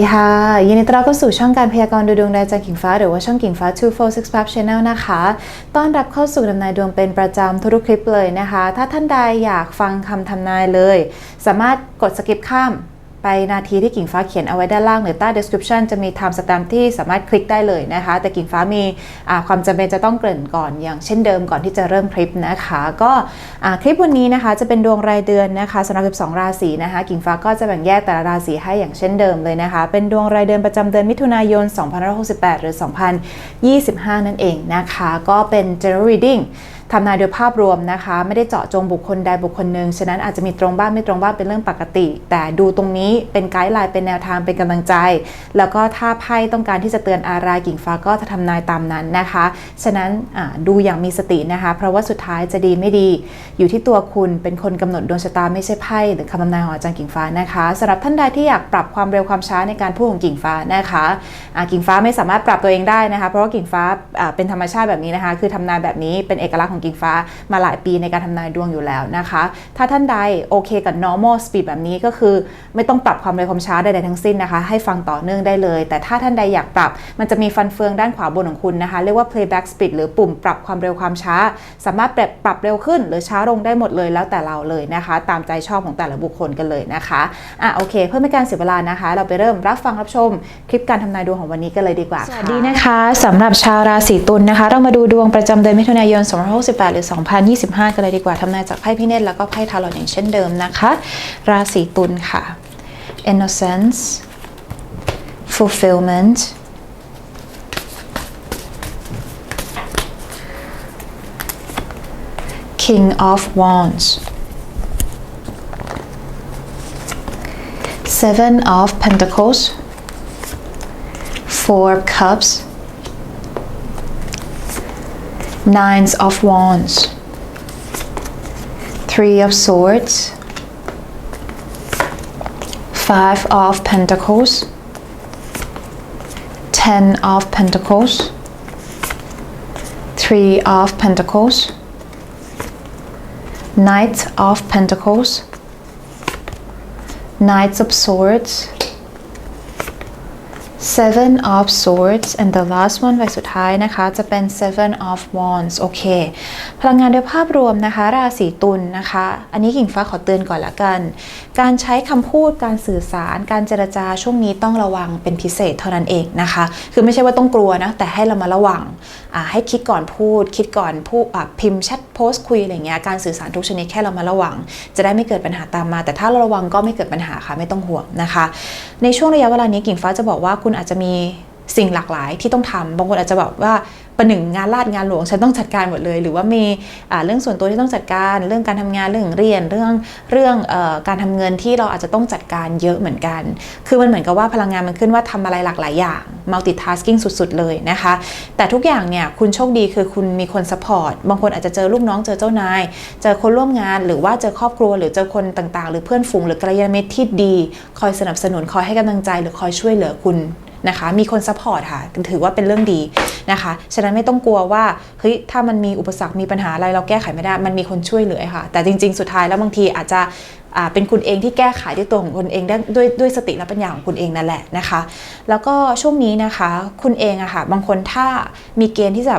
ดีค่ะ ยินดีต้อนรับเข้าสู่ช่องการพยากรณ์ดูดวงดาวจากกิ่งฟ้า หรือว่าช่องกิ่งฟ้า 246 Pub Channel นะคะ ต้อนรับเข้าสู่ทำนายดวงเป็นประจำทุกคลิปเลยนะคะ ถ้าท่านใดอยากฟังคำทำนายเลย สามารถกดสกิปข้าม ไปนาทีที่กิ่งฟ้าเขียนเอาไว้ด้านล่างหรือใต้ description จะมี time stamp ที่สามารถคลิกได้เลยนะคะ แต่กิ่งฟ้ามีความจำเป็นจะต้องเกริ่นก่อนอย่างเช่นเดิมก่อนที่จะเริ่มคลิปนะคะ ก็คลิปวันนี้นะคะจะเป็นดวงรายเดือนนะคะสำหรับ12 ราศีนะคะ กิ่งฟ้าก็จะแบ่งแยกแต่ละราศีให้อย่างเช่นเดิมเลยนะคะ เป็นดวงรายเดือนประจำเดือนมิถุนายน 2568 หรือ 2025 นั่นเองนะคะ ก็เป็น general reading ทำนายโดยภาพรวมนะคะ ไม่ได้เจาะจงบุคคลใดบุคคลหนึ่งฉะนั้นอาจจะมีตรงบ้างไม่ตรงบ้างเป็นเรื่องปกติ แต่ดูตรงนี้เป็นไกด์ไลน์เป็นแนวทางเป็นกำลังใจ แล้วก็ถ้าไพ่ต้องการที่จะเตือนอะไรกิ่งฟ้าก็จะทำนายตามนั้นนะคะ ฉะนั้นดูอย่างมีสตินะคะ เพราะว่าสุดท้ายจะดีไม่ดี อยู่ที่ตัวคุณเป็นคนกำหนดดวงชะตาไม่ใช่ไพ่หรือคำทำนายของอาจารย์กิ่งฟ้านะคะสำหรับท่านใดที่อยากปรับความเร็วความช้าในการพูดของกิ่งฟ้านะคะกิ่งฟ้าไม่สามารถปรับตัวเองได้นะคะ เพราะว่ากิ่งฟ้าเป็นธรรมชาติแบบนี้นะคะ คือทำนายแบบนี้เป็นเอกลักษณ์ของกิ่งฟ้ามาหลายปีในการทำนายดวงอยู่แล้วนะคะ ถ้าท่านใดโอเคกับ normal speed แบบนี้ก็คือไม่ต้องปรับความเร็วความช้าใดๆทั้งสิ้นนะคะ ให้ฟังต่อเนื่องได้เลย แต่ถ้าท่านใดอยากปรับ มันจะมีฟันเฟืองด้านขวาบนของคุณนะคะ เรียกว่า playback speed หรือปุ่มปรับความเร็วความช้า สามารถปรับปรับเร็วขึ้น หรือช้าลงได้หมดเลยแล้วแต่เราเลยนะคะ ตามใจชอบของแต่ละบุคคลกันเลยนะคะอะโอเค เพื่อไม่การเสียเวลานะคะ เราไปเริ่มรับฟังรับชม คลิปการทำนายดวงของวันนี้กันเลยดีกว่าสวัสดีนะคะสำหรับชาวราศีตุลนะคะ เรามาดูดวงประจำเดือนมิถุนายน256 2568หรือ 2025 กันเลยดีกว่าทำนายจากไพ่พิเนตแล้วก็ไพ่ทารอนอย่างเช่นเดิมนะคะ ราศีตุลค่ะ innocence fulfillment king of wands seven of pentacles four cups nines of wands. Three of swords. Five of pentacles. Ten of pentacles. Three of pentacles. Knight of pentacles. Knights of swords seven of swords and the last one ใบสุดท้ายนะคะ จะเป็น seven of wands โอเค พลังงานโดยภาพรวมนะคะ ราศีตุลนะคะ อันนี้กิ่งฟ้าขอเตือนก่อนละกัน การใช้คำพูด การสื่อสาร การเจรจาช่วงนี้ต้องระวังเป็นพิเศษเท่านั้นเองนะคะ คือไม่ใช่ว่าต้องกลัวนะ แต่ให้เรามาระวัง ให้คิดก่อนพูด คิดก่อนพูดพิมพ์แชทโพสต์คุยอะไรเงี้ย การสื่อสารทุกชนิดแค่เรามาระวัง จะได้ไม่เกิดปัญหาตามมา แต่ถ้าเราระวังก็ไม่เกิดปัญหาค่ะ ไม่ต้องห่วงนะคะ ในช่วงระยะเวลานี้กิ่งฟ้าจะบอกว่าคุณอาจจะมีสิ่งหลากหลายที่ต้องทำบางคนอาจจะบอกว่าประหนึ่งงานลาดงานหลวงฉันต้องจัดการหมดเลย หรือว่ามีเรื่องส่วนตัวที่ต้องจัดการเรื่องการทำงานเรื่องเรียนเรื่องเรื่องอการทำเงินที่เราอาจจะต้องจัดการเยอะเหมือนกัน คือมันเหมือนกับว่าพลังงานมันขึ้นว่าทำอะไรหลากหลายอย่าง multitasking สุดๆ เลยนะคะ แต่ทุกอย่างเนี่ยคุณโชคดีคือคุณมีคน support บางคนอาจจะเจอลูกน้องเจอเจ้านาย เจอคนร่วมงานหรือว่าเจอครอบครัวหรือเจอคนต่างๆ หรือเพื่อนฝูงหรือกัลยาณมิตรที่ดี คอยสนับสนุนคอยให้กำลังใจหรือคอยช่วยเหลือคุณ นะคะ มีคนซัพพอร์ตค่ะ ถือว่าเป็นเรื่องดีนะคะ ฉะนั้นไม่ต้องกลัวว่า เฮ้ย ถ้ามันมีอุปสรรค มีปัญหาอะไร เราแก้ไขไม่ได้ มันมีคนช่วยเหลือค่ะ แต่จริง ๆ สุดท้ายแล้วบางทีอาจจะเป็นคุณเองที่แก้ไขด้วยตัวของคุณเองได้ด้วยด้วยสติและปัญญาของคุณเองนั่นแหละนะคะ แล้วก็ช่วงนี้นะคะ คุณเองอะค่ะ บางคนถ้ามีเกณฑ์ที่จะ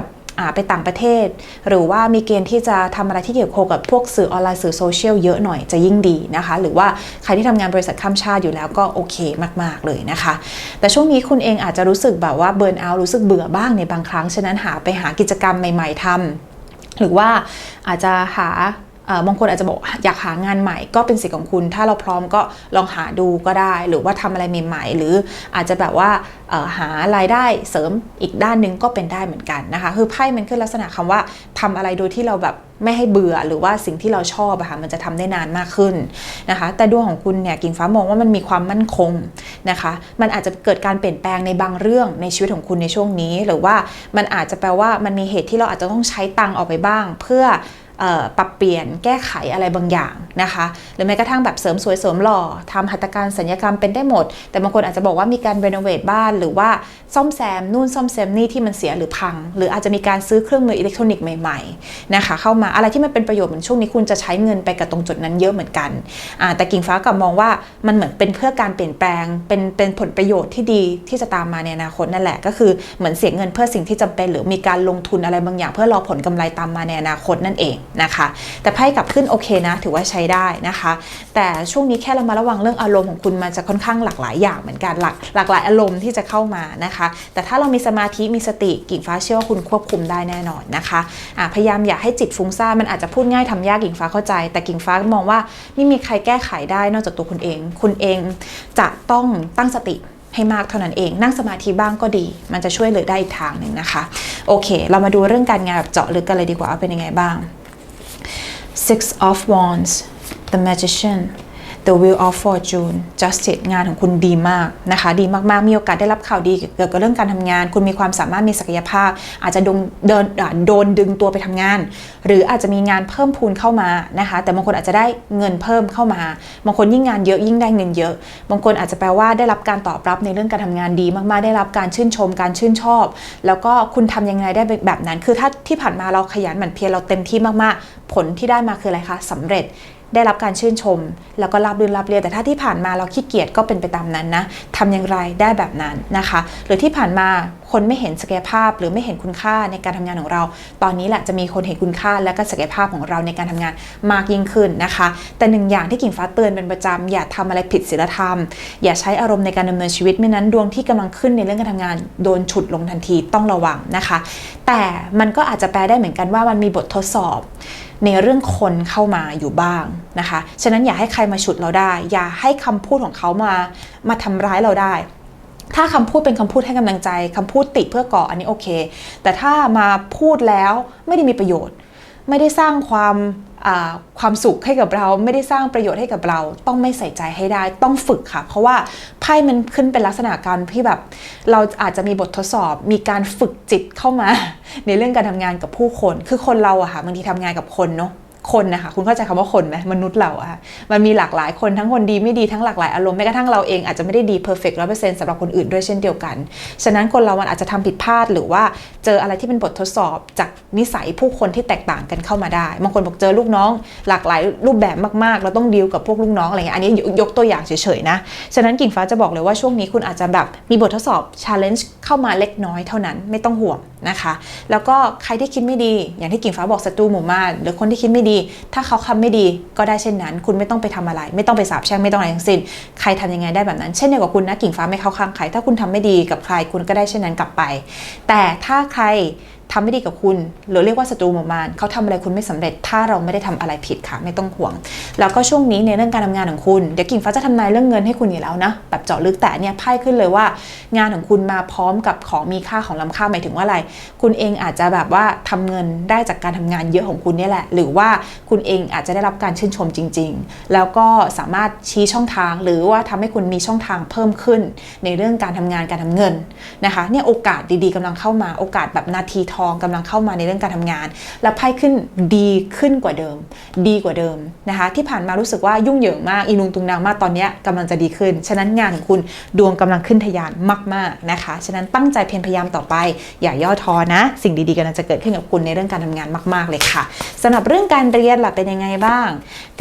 ไปต่างประเทศ หรือว่ามีเกณฑ์ที่จะทำอะไรที่เกี่ยวโคกับพวกสื่อออนไลน์สื่อโซเชียลเยอะหน่อยจะยิ่งดีนะคะ หรือว่าใครที่ทำงานบริษัทข้ามชาติอยู่แล้วก็โอเคมาก ๆ เลยนะคะ แต่ช่วงนี้คุณเองอาจจะรู้สึกแบบว่าเบิร์นเอาท์รู้สึกเบื่อบ้างในบางครั้ง ฉะนั้นหาไปหากิจกรรมใหม่ ๆทำหรือว่าอาจจะหา บางคนอาจจะบอกอยากหางานใหม่ก็เป็นสิทธิ์ของคุณ ถ้าเราพร้อมก็ลองหาดูก็ได้ หรือว่าทำอะไรใหม่ๆ หรืออาจจะแบบว่าหารายได้เสริมอีกด้านหนึ่งก็เป็นได้เหมือนกันนะคะ คือไพ่มันขึ้นลักษณะคำว่าทำอะไรโดยที่เราแบบไม่ให้เบื่อหรือว่าสิ่งที่เราชอบอะค่ะมันจะทำได้นานมากขึ้นนะคะ แต่ดวงของคุณเนี่ยกิ่งฟ้ามองว่ามันมีความมั่นคงนะคะ มันอาจจะเกิดการเปลี่ยนแปลงในบางเรื่องในชีวิตของคุณในช่วงนี้ หรือว่ามันอาจจะแปลว่ามันมีเหตุที่เราอาจจะต้องใช้ตังออกไปบ้าง เพื่อ ปรับเปลี่ยนแก้ไขอะไรบางอย่างนะคะหรือแม้กระทั่งแบบเสริมสวยเสริมหล่อทำหัตถการสัญญกรรมเป็นได้หมด แต่บางคนอาจจะบอกว่ามีการรีโนเวทบ้าน หรือว่าซ่อมแซมนู่นซ่อมแซมนี่ที่มันเสียหรือพัง หรืออาจจะมีการซื้อเครื่องมืออิเล็กทรอนิกส์ใหม่ๆนะคะเข้ามาอะไรที่มันเป็นประโยชน์เหมือนช่วงนี้คุณจะใช้เงินไปกับตรงจุดนั้นเยอะเหมือนกันแต่กิ่งฟ้ากลับมองว่ามันเหมือนเป็นเพื่อการเปลี่ยนแปลงเป็นเป็นผลประโยชน์ที่ดีที่จะตามมาในอนาคตนั่นแหละก็คือเหมือนเสียเงินเพื่อสิ่งที่จำเป็น หรือมีการลงทุนอะไรบางอย่าง เพื่อรอผลกำไรตามมาในอนาคตนั่นเองนะคะ แต่ไพ่กลับขึ้นโอเคนะ ถือว่าใช้ได้นะคะ แต่ช่วงนี้แค่เรามาระวังเรื่องอารมณ์ของคุณมันจะค่อนข้างหลากหลายอย่างเหมือนกันหลากหลากหลายอารมณ์ที่จะเข้ามานะคะ แต่ถ้าเรามีสมาธิมีสติกิ่งฟ้าเชื่อว่าคุณควบคุมได้แน่นอนนะคะะพยายามอย่าให้จิตฟุ้งซ่านมันอาจจะพูดง่ายทำยากกิ่งฟ้าเข้าใจ แต่กิ่งฟ้ามองว่าไม่มีใครแก้ไขได้นอกจากตัวคุณเอง คุณเองจะต้องตั้งสติให้มากเท่านั้นเองนั่งสมาธิบ้างก็ดี มันจะช่วยเหลือได้อีกทางหนึ่งนะคะ โอเค เรามาดูเรื่องการงานแบบเจาะลึกกันเลยดีกว่าว่าเป็นยังไงบ้าง Six of Wands The Magician The Wheel of Fortune Justice งานของคุณดีมากนะคะ ดีมากๆ มีโอกาสได้รับข่าวดีเกี่ยวกับเรื่องการทำงาน คุณมีความสามารถมีศักยภาพ อาจจะโดนเดินโดนดึงตัวไปทำงาน หรืออาจจะมีงานเพิ่มพูนเข้ามานะคะ แต่บางคนอาจจะได้เงินเพิ่มเข้ามา บางคนยิ่งงานเยอะยิ่งได้เงินเยอะ บางคนอาจจะแปลว่าได้รับการตอบรับในเรื่องการทำงานดีมากๆ ได้รับการชื่นชม การชื่นชอบ แล้วก็คุณทำยังไงได้แบบนั้น คือถ้าที่ผ่านมาเราขยันหมั่นเพียรเราเต็มที่มากๆ ผลที่ได้มาคืออะไรคะสำเร็จ ได้รับการชื่นชม แล้วก็รับรื่นรับเรียนแต่ถ้าที่ผ่านมาเราขี้เกียจก็เป็นไปตามนั้นนะทำอย่างไรได้แบบนั้นนะคะ หรือที่ผ่านมาคนไม่เห็นศักยภาพ หรือไม่เห็นคุณค่าในการทำงานของเรา ตอนนี้แหละจะมีคนเห็นคุณค่าและก็ศักยภาพของเราในการทำงานมากยิ่งขึ้นนะคะ แต่หนึ่งอย่างที่กิ่งฟ้าเตือนเป็นประจำอย่าทำอะไรผิดศีลธรรม อย่าใช้อารมณ์ในการดำเนินชีวิตไม่นั้นดวงที่กำลังขึ้นในเรื่องการทำงานโดนฉุดลงทันทีต้องระวังนะคะ แต่มันก็อาจจะแปลได้เหมือนกันว่ามันมีบททดสอบ ในเรื่องคนเข้ามาอยู่บ้างนะคะ ฉะนั้นอย่าให้ใครมาฉุดเราได้ อย่าให้คำพูดของเขามามาทำร้ายเราได้ ถ้าคำพูดเป็นคำพูดให้กำลังใจคำพูดติเพื่อก่ออันนี้โอเค แต่ถ้ามาพูดแล้วไม่ได้มีประโยชน์ ไม่ได้สร้างความ ความสุขให้กับเราไม่ได้สร้างประโยชน์ให้กับเรา ต้องไม่ใส่ใจให้ได้ต้องฝึกค่ะ เพราะว่าไพ่มันขึ้นเป็นลักษณะการที่แบบ เราอาจจะมีบททดสอบมีการฝึกจิตเข้ามา ในเรื่องการทำงานกับผู้คน คือคนเราอะค่ะบางทีทำงานกับคนเนาะ คนนะคะคุณเข้าใจคำว่าคนไหมมนุษย์เราอะมันมีหลากหลายคนทั้งคนดีไม่ดีทั้งหลากหลายอารมณ์แม้กระทั่งเราเองอาจจะไม่ได้ดีเพอร์เฟกต์ร้อยเปอร์เซ็นต์สำหรับคนอื่นด้วยเช่นเดียวกัน ฉะนั้นคนเรามันอาจจะทำผิดพลาดหรือว่าเจออะไรที่เป็นบททดสอบจากนิสัยผู้คนที่แตกต่างกันเข้ามาได้บางคนบอกเจอลูกน้อง หลากหลายรูปแบบมากๆ เราต้องดีลกับพวกลูกน้องอะไรเงี้ยอันนี้ยกตัวอย่างเฉยๆนะฉะนั้นกิ่งฟ้าจะบอกเลยว่าช่วงนี้คุณอาจจะแบบมีบททดสอบ challenge เข้ามาเล็กน้อยเท่านั้นไม่ต้องห่วง นะคะ แล้วก็ใครที่คิดไม่ดี อย่างที่กิ่งฟ้าบอกศัตรูหมู่มานหรือคนที่คิดไม่ดี ถ้าเขาทำไม่ดีก็ได้เช่นนั้น คุณไม่ต้องไปทำอะไร ไม่ต้องไปสาบแช่งไม่ต้องอะไรทั้งสิ้น ใครทำยังไงได้แบบนั้น เช่นเดียวกับคุณนะกิ่งฟ้าไม่เข้าข้างใครถ้าคุณทำไม่ดีกับใครคุณก็ได้เช่นนั้นกลับไป แต่ถ้าใคร ทำไม่ดีกับคุณ หรือเรียกว่าศัตรูหมู่มานเขาทำอะไรคุณไม่สำเร็จ ถ้าเราไม่ได้ทำอะไรผิดค่ะ ไม่ต้องห่วง แล้วก็ช่วงนี้ในเรื่องการทำงานของคุณเดี๋ยวกิ่งฟ้าจะทำนายเรื่องเงินให้คุณอยู่แล้วนะแบบเจาะลึกแต่เนี่ยไพ่ขึ้นเลยว่า งานของคุณมาพร้อมกับของมีค่าของล้ำค่าหมายถึงว่าอะไร คุณเองอาจจะแบบว่าทำเงินได้จากการทำงานเยอะของคุณนี่แหละ หรือว่าคุณเองอาจจะได้รับการชื่นชมจริง ๆ แล้วก็สามารถชี้ช่องทาง หรือว่าทำให้คุณมีช่องทางเพิ่มขึ้น ในเรื่องการทำงานการทำเงินนะคะเนี่ยโอกาสดีๆกำลังเข้ามาโอกาสแบบนาทีทองกำลังเข้ามาในเรื่องการทำงาน แล้วไพ่ขึ้นดีขึ้นกว่าเดิม ดีกว่าเดิมนะคะที่ผ่านมารู้สึกว่ายุ่งเหยิงมากอีนุงตุงนางมากตอนนี้กำลังจะดีขึ้น ฉะนั้นงานของคุณดวงกำลังขึ้นทะยานมากๆนะคะ ฉะนั้นตั้งใจเพียรพยายามต่อไป อย่าย่อท้อนะ สิ่งดีๆกำลังจะเกิดขึ้นกับคุณในเรื่องการทำงานมาก ๆเลยค่ะสำหรับเรื่องการเรียนล่ะเป็นยังไงบ้าง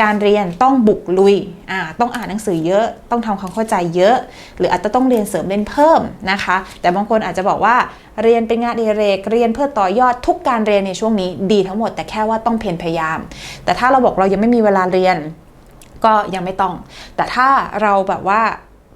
การเรียนต้องบุกลุยอ่าต้องอ่านหนังสือเยอะต้องทำความเข้าใจเยอะ หรืออาจจะต้องเรียนเสริมเรียนเพิ่มนะคะ แต่บางคนอาจจะบอกว่าเรียนเป็นงานอดิเรกเรียนเพื่อต่อยอดทุกการเรียนในช่วงนี้ดีทั้งหมด แต่แค่ว่าต้องเพียรพยายาม แต่ถ้าเราบอกเรายังไม่มีเวลาเรียน ก็ยังไม่ต้อง แต่ถ้าเราแบบว่า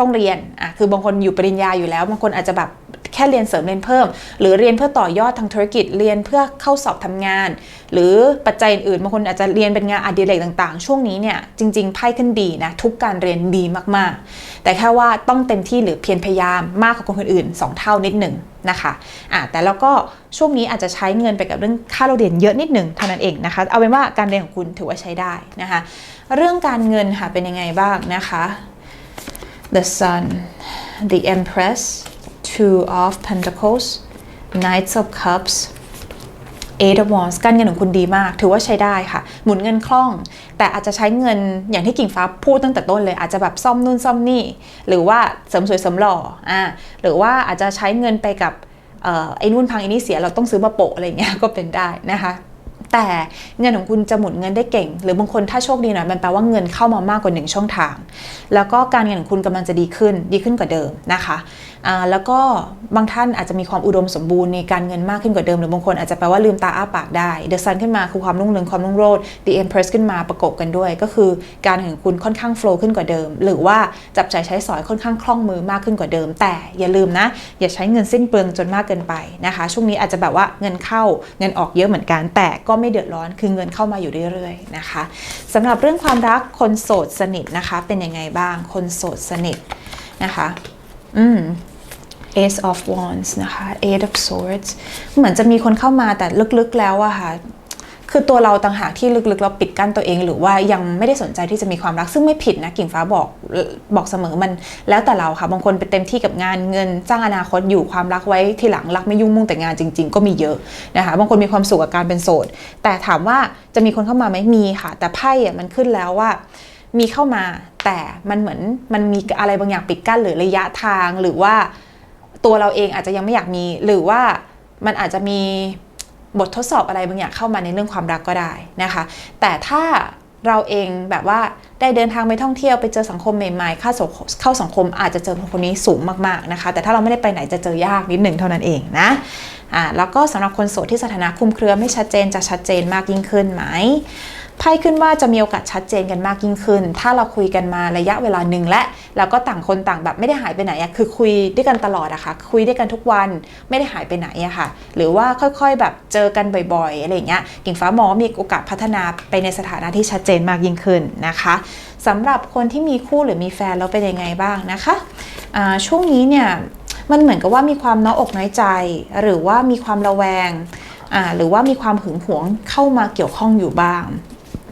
ต้องเรียนอะคือบางคนอยู่ปริญญาอยู่แล้ว บางคนอาจจะแบบ แค่เรียนเสริมเรียนเพิ่ม หรือเรียนเพื่อต่อยอดทางธุรกิจเรียนเพื่อเข้าสอบทำงาน หรือปัจจัยอื่นๆบางคนอาจจะเรียนเป็นงานอดิเรกต่างๆ ช่วงนี้เนี่ยจริงๆไพ่ขึ้นดีนะทุกการเรียนดีมากๆ แต่แค่ว่าต้องเต็มที่หรือเพียรพยายามมากกว่าคนอื่นๆ2เท่านิดหนึ่งนะคะอะแต่แล้วก็ช่วงนี้อาจจะใช้เงินไปกับเรื่องค่าเราเรียนเยอะนิดหนึ่งเท่านั้นเองนะคะ เอาเป็นว่าการเรียนของคุณถือว่าใช้ได้นะคะ เรื่องการเงินค่ะเป็นยังไงบ้างนะคะ the sun the empress two of pentacles knights of cups Eight of Wands การเงินของคุณดีมาก ถือว่าใช้ได้ค่ะ หมุนเงินคล่อง แต่อาจจะใช้เงินอย่างที่กิ่งฟ้าพูดตั้งแต่ต้นเลย อาจจะแบบซ่อมนู่นซ่อมนี่ หรือว่าเสริมสวยเสริมหล่ออ่าหรือว่าอาจจะใช้เงินไปกับไอ้นู่นพังไอ้นี่เสียเราต้องซื้อมาโปะอะไรเงี้ยก็เป็นได้นะคะ แต่เงินของคุณจะหมุนเงินได้เก่ง หรือบางคนถ้าโชคดีหน่อยมันแปลว่าเงินเข้ามามากกว่าหนึ่งช่องทาง แล้วก็การเงินของคุณกำลังจะดีขึ้นดีขึ้นกว่าเดิมนะคะ แล้วก็บางท่านอาจจะมีความอุดมสมบูรณ์ในการเงินมากขึ้นกว่าเดิม หรือบางคนอาจจะแปลว่าลืมตาอ้าปากได้ The Sun ขึ้นมาคือความรุ่งเรืองความรุ่งโรจน์ The Empress ขึ้นมาประกบกันด้วย ก็คือการเงินของคุณค่อนข้างโฟล์ขึ้นกว่าเดิม หรือว่าจับใจ่ายใช้สอยค่อนข้างคล่องมือมากขึ้นกว่าเดิม แต่อย่าลืมนะ อย่าใช้เงินสิ้นเปลืองจนมากเกินไปนะคะ ช่วงนี้อาจจะแบบว่าเงินเข้าเงินออกเยอะเหมือนกัน แต่ก็ไม่เดือดร้อนคือเงินเข้ามาอยู่เรื่อยๆนะคะสำหรับเรื่องความรักคนโสดสนิทนะคะ เป็นยังไงบ้างคนโสดสนิทนะคะ อืม Ace of Wands นะคะ Eight of Swords เหมือนจะมีคนเข้ามาแต่ลึกๆแล้วอะค่ะคือตัวเราต่างหากที่ลึกๆเราปิดกั้นตัวเอง หรือว่ายังไม่ได้สนใจที่จะมีความรักซึ่งไม่ผิดนะกิ่งฟ้าบอกบอกเสมอมัน แล้วแต่เราค่ะบางคนไปเต็มที่กับงานเงินจ้างอนาคตอยู่ความรักไว้ทีหลังรักไม่ยุ่งมุ่งแต่งานจริง ๆ ก็มีเยอะนะคะบางคนมีความสุขกับการเป็นโสด แต่ถามว่าจะมีคนเข้ามาไหมมีค่ะ แต่ไพ่อะมันขึ้นแล้วว่ามีเข้ามาแต่มันเหมือนมันมีอะไรบางอย่างปิดกั้นหรือระยะทางหรือว่า ตัวเราเองอาจจะยังไม่อยากมี หรือว่ามันอาจจะมีบททดสอบอะไรบางอย่างเข้ามาในเรื่องความรักก็ได้นะคะ แต่ถ้าเราเองแบบว่าได้เดินทางไปท่องเที่ยวไปเจอสังคมใหม่ๆ เข้าสังคมเข้าสังคมอาจจะเจอคนคนนี้สูงมากๆนะคะ แต่ถ้าเราไม่ได้ไปไหนจะเจอยากนิดหนึ่งเท่านั้นเองนะอ่าแล้วก็สำหรับคนโสดที่สถานะคุมเครือไม่ชัดเจนจะชัดเจนมากยิ่งขึ้นไหม ไพ่ขึ้นว่าจะมีโอกาสชัดเจนกันมากยิ่งขึ้น ถ้าเราคุยกันมาระยะเวลาหนึ่งและแล้วก็ต่างคนต่างแบบไม่ได้หายไปไหนอะคือคุยด้วยกันตลอดอะค่ะคุยด้วยกันทุกวันไม่ได้หายไปไหนอะค่ะ หรือว่าค่อยๆแบบเจอกันบ่อยๆอะไรเงี้ยกิ่งฟ้ามองมีโอกาสพัฒนาไปในสถานะที่ชัดเจนมากยิ่งขึ้นนะคะสำหรับคนที่มีคู่หรือมีแฟนแล้วเป็นยังไงบ้างนะคะอ่าช่วงนี้เนี่ยมันเหมือนกับว่ามีความน้อยอกน้อยใจ หรือว่ามีความระแวงหรือว่ามีความหึงหวงเข้ามาเกี่ยวข้องอยู่บ้าง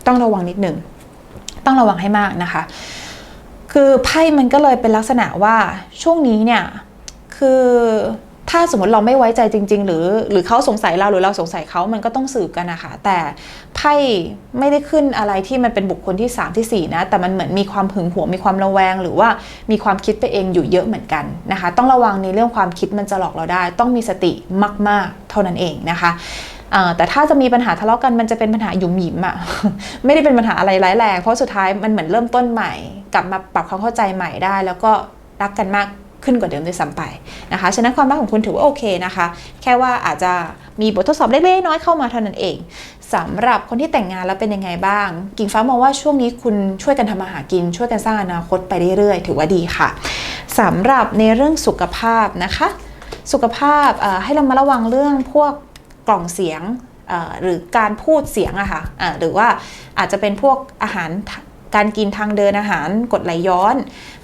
ต้องระวังนิดหนึ่งต้องระวังให้มากนะคะ คือไพ่มันก็เลยเป็นลักษณะว่าช่วงนี้เนี่ยคือถ้าสมมติเราไม่ไว้ใจจริง ๆ หรือหรือเขาสงสัยเราหรือเราสงสัยเขามันก็ต้องสืบกันนะคะแต่ไพ่ไม่ได้ขึ้นอะไรที่มันเป็นบุคคลที่ 3 ที่ 4 นะ แต่มันเหมือนมีความหึงหวงมีความระแวง หรือว่ามีความคิดไปเองอยู่เยอะเหมือนกันนะคะ ต้องระวังในเรื่องความคิดมันจะหลอกเราได้ ต้องมีสติมาก ๆ เท่านั้นเองนะคะ แต่ถ้าจะมีปัญหาทะเลาะกันมันจะเป็นปัญหาหยุมหยิมอะไม่ได้เป็นปัญหาอะไรร้ายแรงเพราะสุดท้ายมันเหมือนเริ่มต้นใหม่ กลับมาปรับความเข้าใจใหม่ได้ แล้วก็รักกันมากขึ้นกว่าเดิมด้วยซ้ำไปนะคะ ฉะนั้นความรักของคุณถือว่าโอเคนะคะ แค่ว่าอาจจะมีบททดสอบเล็กๆน้อยเข้ามาเท่านั้นเองสำหรับคนที่แต่งงานแล้วเป็นยังไงบ้าง กิ่งฟ้ามองว่าช่วงนี้คุณช่วยกันทำมาหากิน ช่วยกันสร้างอนาคตไปเรื่อยๆ ถือว่าดีค่ะสำหรับในเรื่องสุขภาพนะคะ สุขภาพให้เรามาระวังเรื่องพวก กล่องเสียงหรือการพูดเสียงอะค่ะอ่าหรือว่าอาจจะเป็นพวกอาหารการกินทางเดินอาหารกดไหลย้อน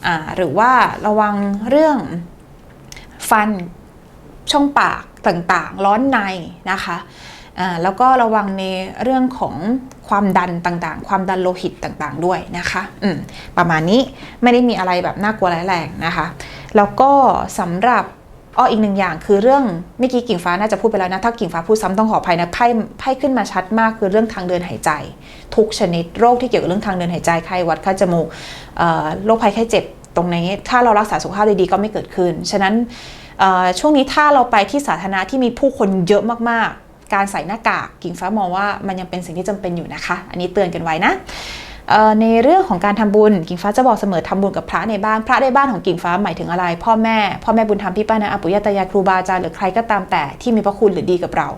อหรือว่าระวังเรื่องฟันช่องปากต่างๆ ร้อนในนะคะแล้วก็ระวังในเรื่องของความดันต่างๆ ความดันโลหิตต่างๆ ด้วยนะคะประมาณนี้ไม่ได้มีอะไรแบบน่ากลัวร้ายแรงนะคะ แล้วก็สำหรับ อ้ออีกหนึ่งอย่างคือเรื่องเมื่อกี้กิ่งฟ้าน่าจะพูดไปแล้วนะ ถ้ากิ่งฟ้าพูดซ้ำต้องขออภัยนะไพ่ไพ่ขึ้นมาชัดมากคือเรื่องทางเดินหายใจ ทุกชนิดโรคที่เกี่ยวกับเรื่องทางเดินหายใจไข้หวัดไข้จมูกโรคภัยไข้เจ็บตรงนี้ถ้าเรารักษาสุขภาพดีๆก็ไม่เกิดขึ้น ฉะนั้นช่วงนี้ถ้าเราไปที่สาธารณะที่มีผู้คนเยอะมากๆ การใส่หน้ากากกิ่งฟ้ามองว่ามันยังเป็นสิ่งที่จำเป็นอยู่นะคะ อันนี้เตือนกันไว้นะ ในเรื่องของการทำบุญกิ่งฟ้าจะบอกเสมอทำบุญกับพระในบ้านพระในบ้านของกิ่งฟ้าหมายถึงอะไร พ่อแม่พ่อแม่บุญธรรมพี่ป้านะอาปุยตายายครูบาอาจารย์หรือใครก็ตามแต่ที่มีพระคุณหรือดีกับเรา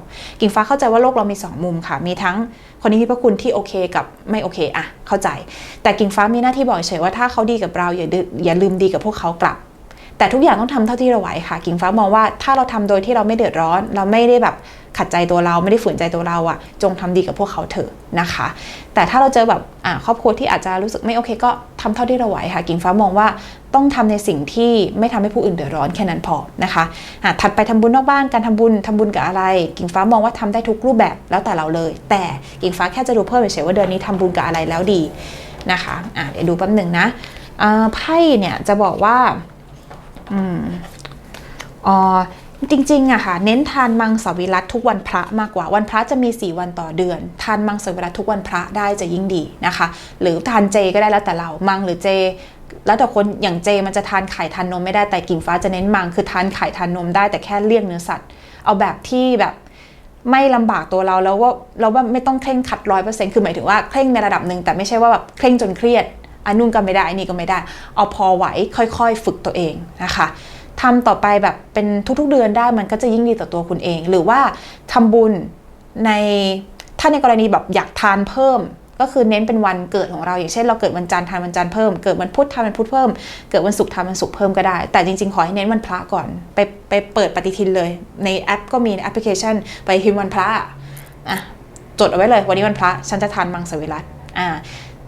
กิ่งฟ้าเข้าใจว่าโลกเรามีสองมุมค่ะ มีทั้งคนที่มีพระคุณที่โอเคกับไม่โอเคอะเข้าใจ แต่กิ่งฟ้ามีหน้าที่บอกเฉยว่าถ้าเขาดีกับเราอย่าอย่าลืมดีกับพวกเขากลับ แต่ทุกอย่างต้องทำเท่าที่เราไหวค่ะ กิ่งฟ้ามองว่าถ้าเราทำโดยที่เราไม่เดือดร้อน เราไม่ได้แบบขัดใจตัวเราไม่ได้ฝืนใจตัวเราอะจงทำดีกับพวกเขาเถอะนะคะ แต่ถ้าเราเจอแบบครอบครัวที่อาจจะรู้สึกไม่โอเคก็ทำเท่าที่เราไหวค่ะ กิ่งฟ้ามองว่าต้องทำในสิ่งที่ไม่ทำให้ผู้อื่นเดือดร้อนแค่นั้นพอนะคะะถัดไปทำบุญนอกบ้านการทำบุญทำบุญกับอะไร กิ่งฟ้ามองว่าทำได้ทุกรูปแบบแล้วแต่เราเลย แต่กิ่งฟ้าแค่จะดูเพิ่มเฉยว่าเดือนนี้ทำบุญกับอะไรแล้วดีนะคะะเดี๋ยวดูแป๊บหนึ่งนะไพ่เนี่ยจะบอกว่า อืมอ๋อจริงๆอะค่ะ เน้นทานมังสวิรัตทุกวันพระมากกว่าวันพระจะมี 4 วันต่อเดือน ทานมังสวิรัตทุกวันพระได้จะยิ่งดีนะคะ หรือทานเจก็ได้แล้วแต่เรามังหรือเจ แล้วแต่คนอย่างเจมันจะทานไข่ทานนมไม่ได้แต่กิ่งฟ้าจะเน้นมังคือทานไข่ทานนมได้แต่แค่เลี่ยงเนื้อสัตว์ เอาแบบที่แบบไม่ลำบากตัวเราแล้วว่าเราว่าไม่ต้องเคร่งขัดร้อยเปอร์เซ็นต์คือหมายถึงว่าเคร่งในระดับหนึ่งแต่ไม่ใช่ว่าแบบเคร่งจนเครียด อันนู่นก็ไม่ได้อันนี้ก็ไม่ได้ เอาพอไหวค่อยๆ ฝึกตัวเองนะคะทำต่อไปแบบเป็นทุกๆเดือนได้มันก็จะยิ่งดีต่อตัวคุณเอง หรือว่าทำบุญในถ้าในกรณีแบบอยากทานเพิ่ม ก็คือเน้นเป็นวันเกิดของเรา อย่างเช่นเราเกิดวันจันทร์ทานวันจันทร์เพิ่ม เกิดวันพุธทานวันพุธเพิ่ม เกิดวันศุกร์ทานวันศุกร์เพิ่มก็ได้ แต่จริงๆ ขอให้เน้นวันพระก่อน ไปไปเปิดปฏิทินเลย ในแอปก็มีแอปพลิเคชัน ไปพิมพ์วันพระอะจดเอาไว้เลย วันนี้วันพระฉันจะทานมังสวิรัตอ่า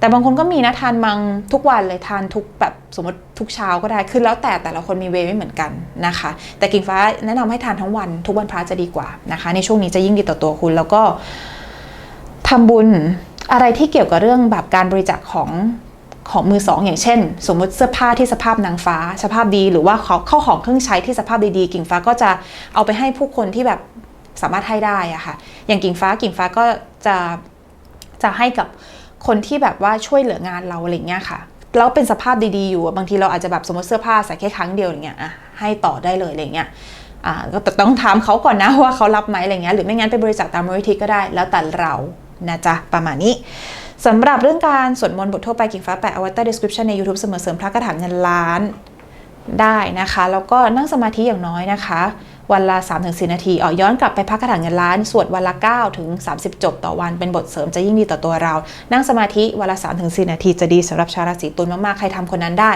แต่บางคนก็มีนะทานมังทุกวันเลยทานทุกแบบสมมติทุกเช้าก็ได้คือแล้วแต่แต่ละคนมีเวย์ไม่เหมือนกันนะคะ แต่กิ่งฟ้าแนะนำให้ทานทั้งวัน ทุกวันพระจะดีกว่านะคะ ในช่วงนี้จะยิ่งดีต่อตัวคุณแล้วก็ทำบุญอะไรที่เกี่ยวกับเรื่องแบบการบริจาคของของมือสองอย่างเช่น สมมติเสื้อผ้าที่สภาพนางฟ้า สภาพดีหรือว่าเขาเข้าของเครื่องใช้ที่สภาพดีๆกิ่งฟ้าก็จะเอาไปให้ผู้คนที่แบบสามารถให้ได้อะค่ะอย่างกิ่งฟ้ากิ่งฟ้าก็จะจะให้กับ คนที่แบบว่าช่วยเหลืองานเราอะไรเงี้ยค่ะแล้วเป็นสภาพดีๆอยู่บางทีเราอาจจะแบบสมมติเสื้อผ้าใส่แค่ครั้งเดียวอย่างเงี้ยอะให้ต่อได้เลยอะไรเงี้ยอ่าก็แต่ต้องถามเขาก่อนนะว่าเขารับไหมอะไรเงี้ยหรือไม่งั้นไปบริจาคตามมูลนิธิก็ได้ แล้วแต่เรานะจ๊ะประมาณนี้สำหรับเรื่องการสวดมนต์บททั่วไปกิ่งฟ้าแปะอว้ใต้ description ใน YouTube เสมอเสริมพระกระถางเงินล้านได้นะคะ แล้วก็นั่งสมาธิอย่างน้อยนะคะ วันละ 3-4 นาทีอ๋อย้อนกลับไปพักกระถางเงินล้าน สวดวันละ 9 ถึง 30 จบต่อวันเป็นบทเสริมจะยิ่งดีต่อตัวเรา นั่งสมาธิวันละ 3-4 นาทีจะดีสำหรับชาวราศีตุลมากๆ ใครทำคนนั้นได้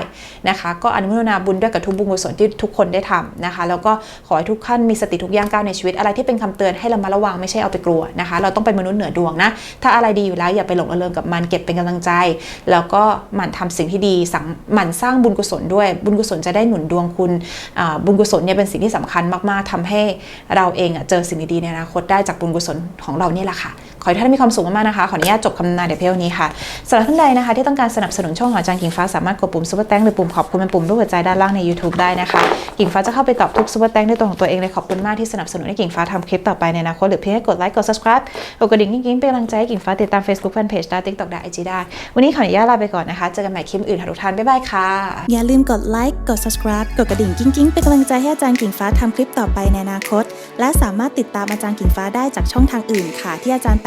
นะคะ ก็อนุโมทนาบุญด้วยกับทุกบุญกุศลที่ทุกคนได้ทำนะคะ แล้วก็ขอให้ทุกท่านมีสติทุกย่างก้าวในชีวิตอะไรที่เป็นคำเตือนให้เรามาระวังไม่ใช่เอาไปกลัวนะคะ เราต้องเป็นมนุษย์เหนือดวงนะ ถ้าอะไรดีอยู่แล้วอย่าไปหลงระเริงกับมันเก็บเป็นกำลังใจ แล้วก็หมั่นทำสิ่งที่ดีสังหมั่นสร้างบุญกุศลด้วยบุญกุศลจะได้หนุนดวงคุณบุญกุศลเนี่ยเป็นสิ่งที่สำคัญมากๆทำให้เราเองเจอสิ่งดีๆในอนาคตได้จากบุญกุศลของเราเนี่ยแหละค่ะขอให้ท่านมีความสุขมากๆนะคะ ขออนุญาตจบคำนายเดเพียงนี้ค่ะสำหรับท่านใดนะคะ ที่ต้องการสนับสนุนช่องของอาจารย์กิ่งฟ้าสามารถกดปุ่มซุปเปอร์แตงหรือปุ่มขอบคุณเป็นปุ่มรูปหัวใจด้านล่างใน YouTube ได้นะคะกิ่งฟ้าจะเข้าไปตอบทุกซุปเปอร์แตงด้วยตัวของตัวเองเลยขอบคุณมากที่สนับสนุนให้กิ่งฟ้าทำคลิปต่อไปในอนาคตหรือเพียงแค่กดไลค์กด subscribe กดกระดิ่งกิ๊งๆเป็นกำลังใจให้กิ่งฟ้าติดตาม Facebook Fanpage ได้ TikTok ได้ IG ได้วันนี้ขออนุญาตลาไปก่อนนะคะเจอกันใหม่คลิปอื่นค่ะทุกท่านบ๊ายบายค่ะอย่าลืมกดไลค์กด subscribe กดกระดิ่งกิ้งกิ้งเป็นกำลังใจให้อาจารย์กิ่งฟ้าทำคลิปต่อไปในอนาคต และสามารถติดตามอาจารย์กิ่งฟ้าได้จากช่องทางอื่นค่ะที่อาจารย์แป